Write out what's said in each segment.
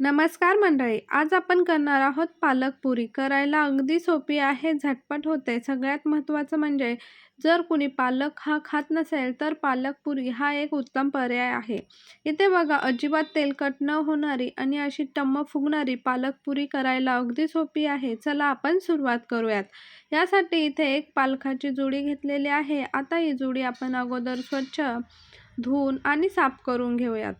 नमस्कार मंडळी आज आपण करणार आहोत पालक पुरी. करायला अगदी सोपी आहे झटपट होते. सगळ्यात महत्त्वाचं म्हणजे जर कुणी पालक हा खात नसेल तर पालक पुरी हा एक उत्तम पर्याय आहे. इथे बघा अजिबात तेलकट न होणारी आणि अशी टम्म फुगणारी पालक पुरी करायला अगदी सोपी आहे. चला आपण सुरुवात करूयात. यासाठी इथे एक पालकाची जुडी घेतलेली आहे. आता ही जुडी आपण अगोदर स्वच्छ धुवून आणि साफ करून घेऊयात.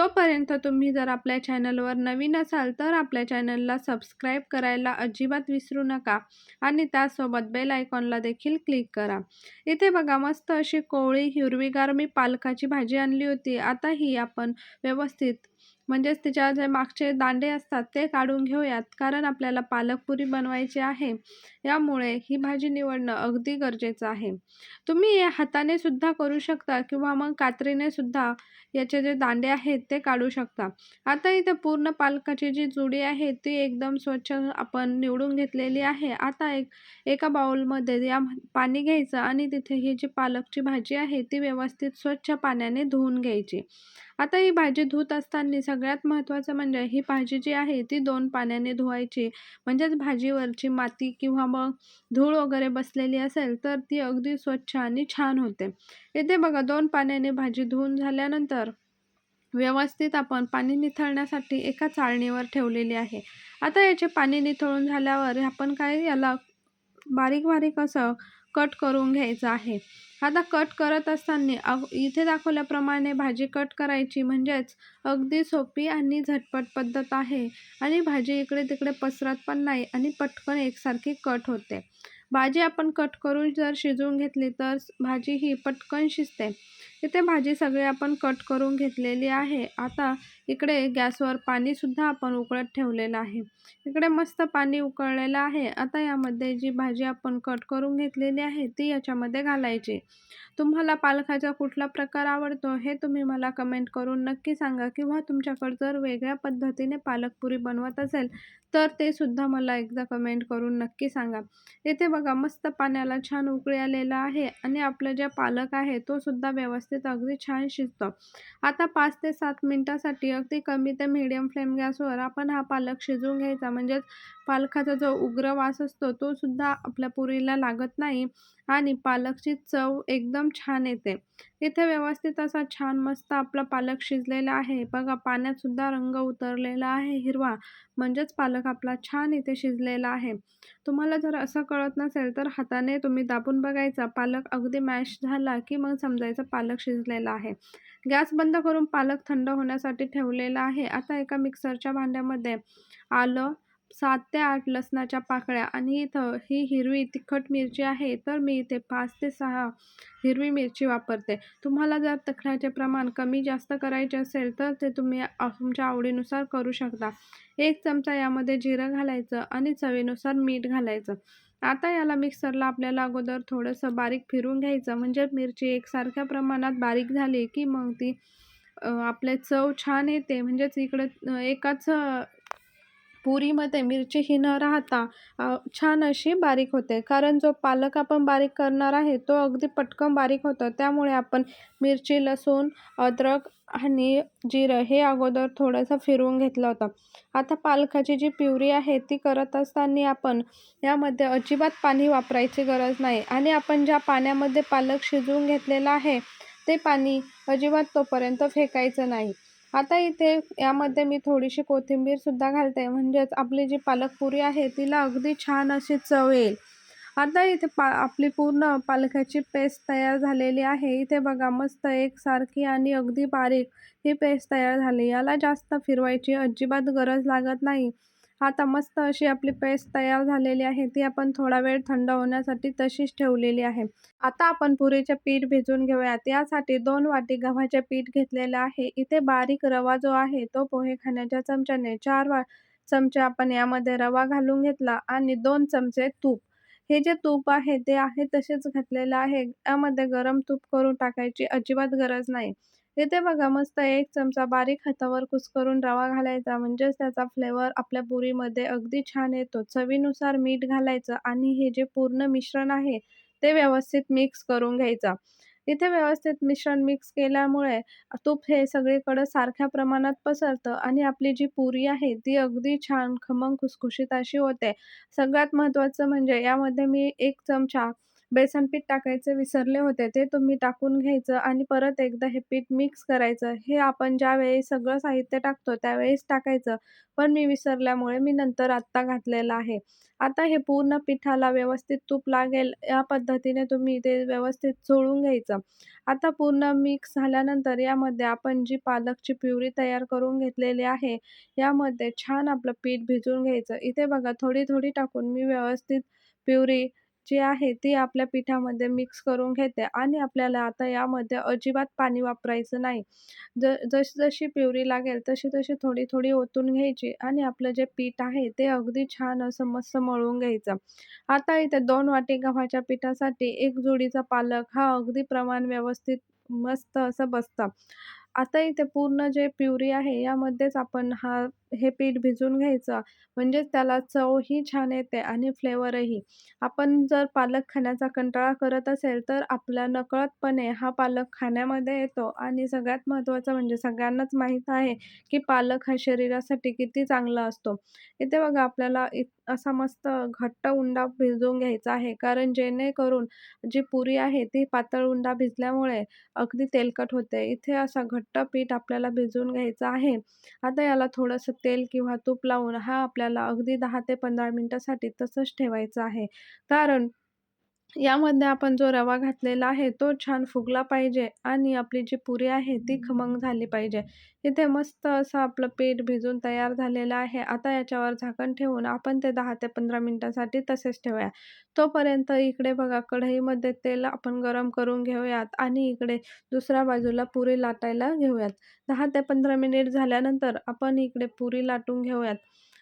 तोपर्यंत तुम्ही जर आपल्या चॅनलवर नवीन असाल तर आपल्या चॅनलला सबस्क्राईब करायला अजिबात विसरू नका आणि त्यासोबत बेल आयकॉनला देखील क्लिक करा. इथे बघा मस्त अशी कोवळी हिरवीगार मी पालकाची भाजी आणली होती. आता ही आपण व्यवस्थित म्हणजेच त्याच्या जे मागचे दांडे असतात ते काढून घेऊयात. कारण आपल्याला पालकपुरी बनवायची आहे यामुळे ही भाजी निवडणं अगदी गरजेचं आहे. तुम्ही हे हाताने सुद्धा करू शकता किंवा मग कात्रीने सुद्धा याचे जे दांडे आहेत ते काढू शकता. आता इथे पूर्ण पालकाची जी जुडी आहे ती एकदम स्वच्छ आपण निवडून घेतलेली आहे. आता एक एका बाउलमध्ये या पाणी घ्यायचं आणि तिथे ही जी पालकची भाजी आहे ती व्यवस्थित स्वच्छ पाण्याने धुवून घ्यायची. आता ही भाजी धुत असताना सगळ्यात महत्त्वाचं म्हणजे ही भाजी जी आहे ती दोन पाण्याने धुवायची. म्हणजेच भाजीवरची माती किंवा मग धूळ वगैरे बसलेली असेल तर ती अगदी स्वच्छ आणि छान होते. इथे बघा दोन पाण्याने भाजी धुवून झाल्यानंतर व्यवस्थित आपण पाणी निथळण्यासाठी एका चाळणीवर ठेवलेली आहे. आता याचे पाणी निथळून झाल्यावर आपण काय याला बारीक बारीक असं कट करून घ्यायचं आहे. आता कट करत असताना इथे दाखवल्याप्रमाणे भाजी कट करायची म्हणजेच अगदी सोपी आणि झटपट पद्धत आहे. आणि भाजी इकडे तिकडे पसरत पण नाही आणि पटकन एकसारखी कट होते. भाजी आपण कट करून जर शिजवून घेतली तर भाजी ही पटकन शिजते. इथे भाजी सगळी आपण कट करून घेतलेली आहे. आता इकडे गॅसवर पाणीसुद्धा आपण उकळत ठेवलेलं आहे. इकडे मस्त पाणी उकळलेलं आहे. आता यामध्ये जी भाजी आपण कट करून घेतलेली आहे ती याच्यामध्ये घालायची. तुम्हाला पालकाचा कुठला प्रकार आवडतो हे तुम्ही मला कमेंट करून नक्की सांगा. किंवा तुमच्याकडे जर वेगळ्या पद्धतीने पालकपुरी बनवत असेल तर ते सुद्धा मला एकदा कमेंट करून नक्की सांगा. इथे बघा मस्त पाण्याला छान उकळी आलेला आहे. आणि आपलं जे पालक आहे तो सुद्धा व्यवस्थित अगदी छान शिजतो आता पाच ते सात मिनटासाठी अगदी कमी ते मीडियम फ्लेम गॅसवर आपण हा पालक शिजवून घ्यायचा. म्हणजेच पालकाचा जो उग्र वास असतो तो सुद्धा आपल्या पुरीला लागत नाही आणि पालकची चव एकदम छान येते. इथे व्यवस्थित असा छान मस्त आपला पालक शिजलेला आहे. बघा पाण्यात सुद्धा रंग उतरलेला आहे हिरवा. म्हणजेच पालक आपला छान इथे शिजलेला आहे. तुम्हाला जर असं कळत नसेल तर हाताने तुम्ही दाबून बघायचा. पालक अगदी मॅश झाला की मग समजायचं पालक शिजलेला आहे. गॅस बंद करून पालक थंड होण्यासाठी ठेवलेला आहे. आता एका मिक्सरच्या भांड्यामध्ये आलं सात ते आठ लसणाच्या पाकळ्या आणि इथं ही हिरवी तिखट मिरची आहे तर मी इथे पाच ते सहा हिरवी मिरची वापरते. तुम्हाला जर तिखटाचे प्रमाण कमी जास्त करायचे असेल तर ते तुम्ही तुमच्या आवडीनुसार करू शकता. एक चमचा यामध्ये जिरं घालायचं आणि चवीनुसार मीठ घालायचं. आता याला मिक्सरला आपल्याला अगोदर थोडंसं बारीक फिरून घ्यायचं म्हणजे मिरची एकसारख्या प्रमाणात बारीक झाली की मग ती आपले चव छान येते. म्हणजेच इकडं एकाच पुरीमध्ये मिरची ही न राहता छान अशी बारीक होते. कारण जो पालक आपण बारीक करणार आहे तो अगदी पटकन बारीक होतो. त्यामुळे आपण मिरची लसूण अद्रक आणि जिरं हे अगोदर थोडंसं फिरवून घेतलं होतं. आता पालकाची जी प्युरी आहे ती करत असताना आपण यामध्ये अजिबात पाणी वापरायची गरज नाही. आणि आपण ज्या पाण्यामध्ये पालक शिजवून घेतलेला आहे ते पाणी अजिबात तोपर्यंत फेकायचं नाही. आता इथे यामध्ये मी थोडीशी कोथिंबीरसुद्धा घालते. म्हणजेच आपली जी पालकपुरी आहे तिला अगदी छान अशी चव येईल. आता इथे पा आपली पूर्ण पालकाची पेस्ट तयार झालेली आहे. इथे बघा मस्त एकसारखी आणि अगदी बारीक ही पेस्ट तयार झाली. याला जास्त फिरवायची अजिबात गरज लागत नाही. आता मस्त अशी आपली पेस्ट तयार झालेली आहे. ती आपण थोडा वेळ थंड होण्यासाठी तशीच ठेवलेली आहे. आता आपण पुरीचे पीठ भिजून घेऊयात. यासाठी दोन वाटी गव्हाचे पीठ घेतलेलं आहे. इथे बारीक रवा जो आहे तो पोहे खाण्याच्या चमच्याने चार वा चमचे आपण यामध्ये रवा घालून घेतला आणि दोन चमचे तूप. हे जे तूप आहे ते आहे तसेच घातलेलं आहे. यामध्ये गरम तूप करून टाकायची अजिबात गरज नाही. इथे बघा मस्त एक चमचा बारीक हातावर कुस्करून रवा घालायचा. म्हणजेच त्याचा फ्लेवर आपल्या पुरीमध्ये अगदी छान येतो. चवीनुसार मीठ घालायचं आणि हे जे पूर्ण मिश्रण आहे ते व्यवस्थित मिक्स करून घ्यायचा. इथे व्यवस्थित मिश्रण मिक्स केल्यामुळे तूप हे सगळीकडं सारख्या प्रमाणात पसरतं आणि आपली जी पुरी आहे ती अगदी छान खमंग खुसखुशीत अशी होते. सगळ्यात महत्त्वाचं म्हणजे यामध्ये मी एक चमचा बेसन पीठ टाकायचे विसरले होते ते तुम्ही टाकून घ्यायचं आणि परत एकदा हे पीठ मिक्स करायचं. हे आपण ज्यावेळी सगळं साहित्य टाकतो त्यावेळेस टाकायचं. पण मी विसरल्यामुळे मी नंतर आत्ता घातलेलं आहे. आता हे पूर्ण पिठाला व्यवस्थित तूप लागेल या पद्धतीने तुम्ही ते व्यवस्थित चोळून घ्यायचं. आता पूर्ण मिक्स झाल्यानंतर यामध्ये आपण जी पालकची प्युरी तयार करून घेतलेली आहे यामध्ये छान आपलं पीठ भिजवून घ्यायचं. इथे बघा थोडी थोडी टाकून मी व्यवस्थित प्युरी जी आहे ती आपल्या पिठामध्ये मिक्स करून घेते आणि आपल्याला आता यामध्ये अजिबात पाणी वापरायचं नाही. ज जशी जशी प्युरी लागेल तशी तशी थोडी थोडी ओतून घ्यायची आणि आपलं जे पीठ आहे ते अगदी छान असं मस्त मळून घ्यायचं. आता इथे दोन वाटी गव्हाच्या पिठासाठी एक जोडीचा पालक हा अगदी प्रमाण व्यवस्थित मस्त असं बसतं. आता इथे पूर्ण जे प्युरी आहे यामध्येच आपण हा हे पीठ भिजवून घ्यायचं. म्हणजेच त्याला चवही छान येते आणि फ्लेवरही. आपण जर पालक खाण्याचा कंटाळा करत असेल तर आपल्या नकळतपणे हा पालक खाण्यामध्ये येतो. आणि सगळ्यात महत्त्वाचं म्हणजे सगळ्यांनाच माहीत आहे की पालक हा शरीरासाठी किती चांगला असतो. इथे बघा आपल्याला इत असा मस्त घट्ट उंडा भिजवून घ्यायचा आहे. कारण जेणेकरून जी पुरी आहे ती पातळ उंडा भिजल्यामुळे अगदी तेलकट होते. इथे असा घट्ट पीठ आपल्याला भिजवून घ्यायचं आहे. आता याला थोडंसं तेल किंवा तूप लावून हा आपल्याला अगदी दहा ते पंधरा मिनटासाठी तसंच ठेवायचं आहे. कारण यामध्ये आपण जो रवा घातलेला आहे तो छान फुगला पाहिजे आणि आपली जी पुरी आहे ती खमंग झाली पाहिजे. इथे मस्त असं आपलं पीठ भिजून तयार झालेलं आहे. आता याच्यावर झाकण ठेवून आपण ते दहा ते पंधरा मिनटासाठी तसेच ठेवूया. तोपर्यंत इकडे बघा कढईमध्ये तेल आपण गरम करून घेऊयात आणि इकडे दुसऱ्या बाजूला पुरी लाटायला घेऊयात. दहा ते पंधरा मिनिट झाल्यानंतर आपण इकडे पुरी लाटून घेऊयात.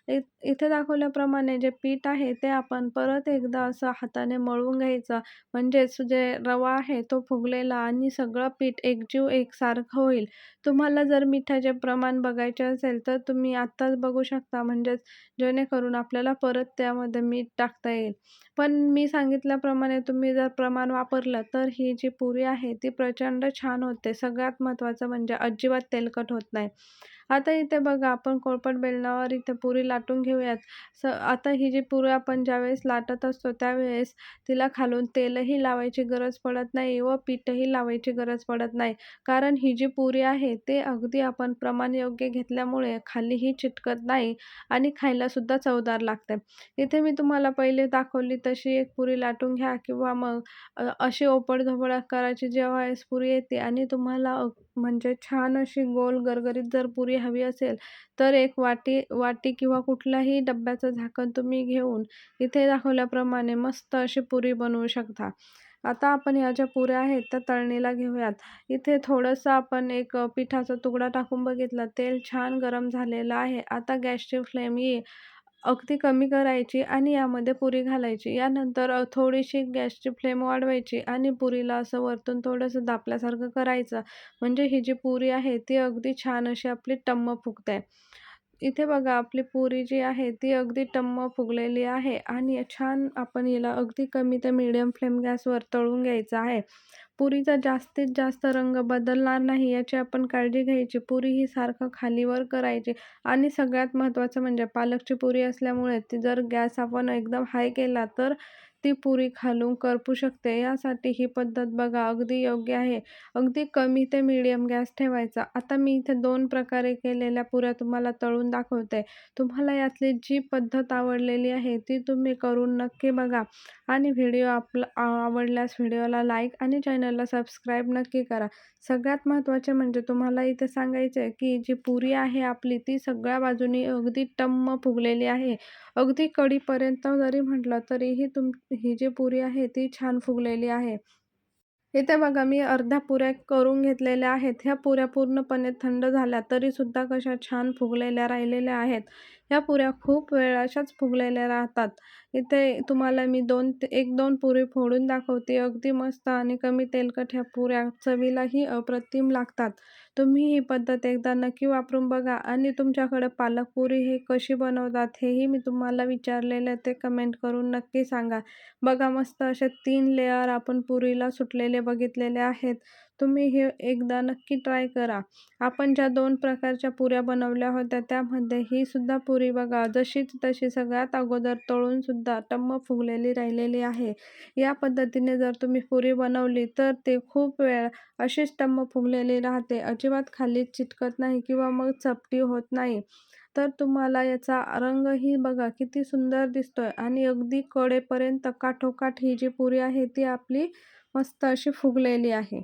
इथे दाखवल्याप्रमाणे जे पीठ आहे ते आपण परत एकदा असं हाताने मळून घ्यायचं. म्हणजेच जे रवा आहे तो फुगलेला आणि सगळं पीठ एकजीव एकसारखं होईल. तुम्हाला जर मिठाचे प्रमाण बघायचे असेल तर तुम्ही आत्ताच बघू शकता. म्हणजेच जेणेकरून आपल्याला परत त्यामध्ये मीठ टाकता येईल. पण मी सांगितल्याप्रमाणे तुम्ही जर प्रमाण वापरलं तर ही जी पुरी आहे ती प्रचंड छान होते. सगळ्यात महत्त्वाचं म्हणजे अजिबात तेलकट होत नाही. आता इथे बघा आपण कोळपट बेलनावर इथे पुरी लाटून घेऊयात. स आता ही जी पुरी आपण ज्यावेळेस लाटत असतो त्यावेळेस तिला खालून तेलही लावायची गरज पडत नाही व पीठही लावायची गरज पडत नाही. कारण ही जी पुरी आहे ते अगदी आपण प्रमाण योग्य घेतल्यामुळे खालीही चिटकत नाही आणि खायलासुद्धा चवदार लागते. इथे मी तुम्हाला पहिले दाखवली तशी एक पुरी लाटून घ्या किंवा मग अशी ओपडधोपड करायची जेव्हा पुरी येते आणि तुम्हाला म्हणजे छान अशी गोल गरगरीत जर पुरी हवी असेल तर एक वाटी वाटी किंवा कुठल्याही डब्याचं झाकण तुम्ही घेऊन इथे दाखवल्याप्रमाणे मस्त अशी पुरी बनवू शकता. आता आपण ह्या ज्या पुऱ्या आहेत त्या तळणीला घेऊयात. इथे थोडंसं आपण एक पिठाचा तुकडा टाकून बघितला. तेल छान गरम झालेलं आहे. आता गॅसची फ्लेम येईल. अगदी कमी करायची आणि यामध्ये पुरी घालायची. यानंतर थोडीशी गॅसची फ्लेम वाढवायची आणि पुरीला असं वरतून थोडंसं दापल्यासारखं करायचं. म्हणजे ही जी पुरी आहे ती अगदी छान अशी आपली टम्म फुगते. इथे बघा आपली पुरी जी आहे ती अगदी टम्म फुगलेली आहे आणि छान आपण हिला अगदी कमी ते मीडियम फ्लेम गॅसवर तळून घ्यायचं आहे. पुरीचा जास्तीत जास्त रंग बदलणार नाही याची आपण काळजी घ्यायची. पुरी ही सारखं खालीवर करायची. आणि सगळ्यात महत्त्वाचं म्हणजे पालकची पुरी असल्यामुळे ती जर गॅस आपण एकदम हाय केला तर ती पुरी घालून करपू शकते. यासाठी ही पद्धत बघा अगदी योग्य आहे. अगदी कमी ते मीडियम गॅस ठेवायचा. आता मी इथे दोन प्रकारे केलेल्या पुऱ्या तुम्हाला तळून दाखवते. तुम्हाला यातली जी पद्धत आवडलेली आहे ती तुम्ही करून नक्की बघा. आणि व्हिडिओ आपला आवडल्यास व्हिडिओला लाईक आणि चॅनलला सबस्क्राईब नक्की करा. सगळ्यात महत्त्वाचे म्हणजे तुम्हाला इथे सांगायचं आहे की जी पुरी आहे आपली ती सगळ्या बाजूनी अगदी टम्म फुगलेली आहे. अगदी कडीपर्यंत जरी म्हटलं तरीही तुम ही जी पुरी आहे ती छान फुगलेली आहे. इथे बघा मी अर्ध्या पुऱ्या करून घेतलेल्या आहेत. ह्या पुऱ्या पूर्णपणे थंड झाल्या तरीसुद्धा कशा छान फुगलेल्या राहिलेल्या आहेत. ह्या पुऱ्या खूप वेळ अशाच फुगलेल्या राहतात. इथे तुम्हाला मी दोन ते एक दोन पुरी फोडून दाखवते. अगदी मस्त आणि कमी तेलकट ह्या पुऱ्या चवीलाही अप्रतिम लागतात. तुम्ही ही पद्धत एकदा नक्की वापरून बघा आणि तुमच्याकडे पालक पुरी हे कशी बनवतात हेही मी तुम्हाला विचारलेलं ते कमेंट करून नक्की सांगा. बघा मस्त असे तीन लेअर आपण पुरीला सुटलेले बघितलेले आहेत. तुम्ही हे एकदा नक्की ट्राय करा. आपण ज्या दोन प्रकारच्या पुऱ्या बनवल्या होत्या त्यामध्ये ही सुद्धा पुरी बघा. जशीच तशी सगळ्यात अगोदर तळून सुद्धा टम्म फुगलेली राहिलेली आहे. या पद्धतीने जर तुम्ही पुरी बनवली तर ते खूप वेळ अशीच टम्म फुगलेली राहते. अजिबात खाली चिटकत नाही किंवा मग चपटी होत नाही. तर तुम्हाला याचा रंगही बघा किती सुंदर दिसतोय आणि अगदी कडेपर्यंत काठोकाठ ही जी पुरी आहे ती आपली मस्त अशी फुगलेली आहे.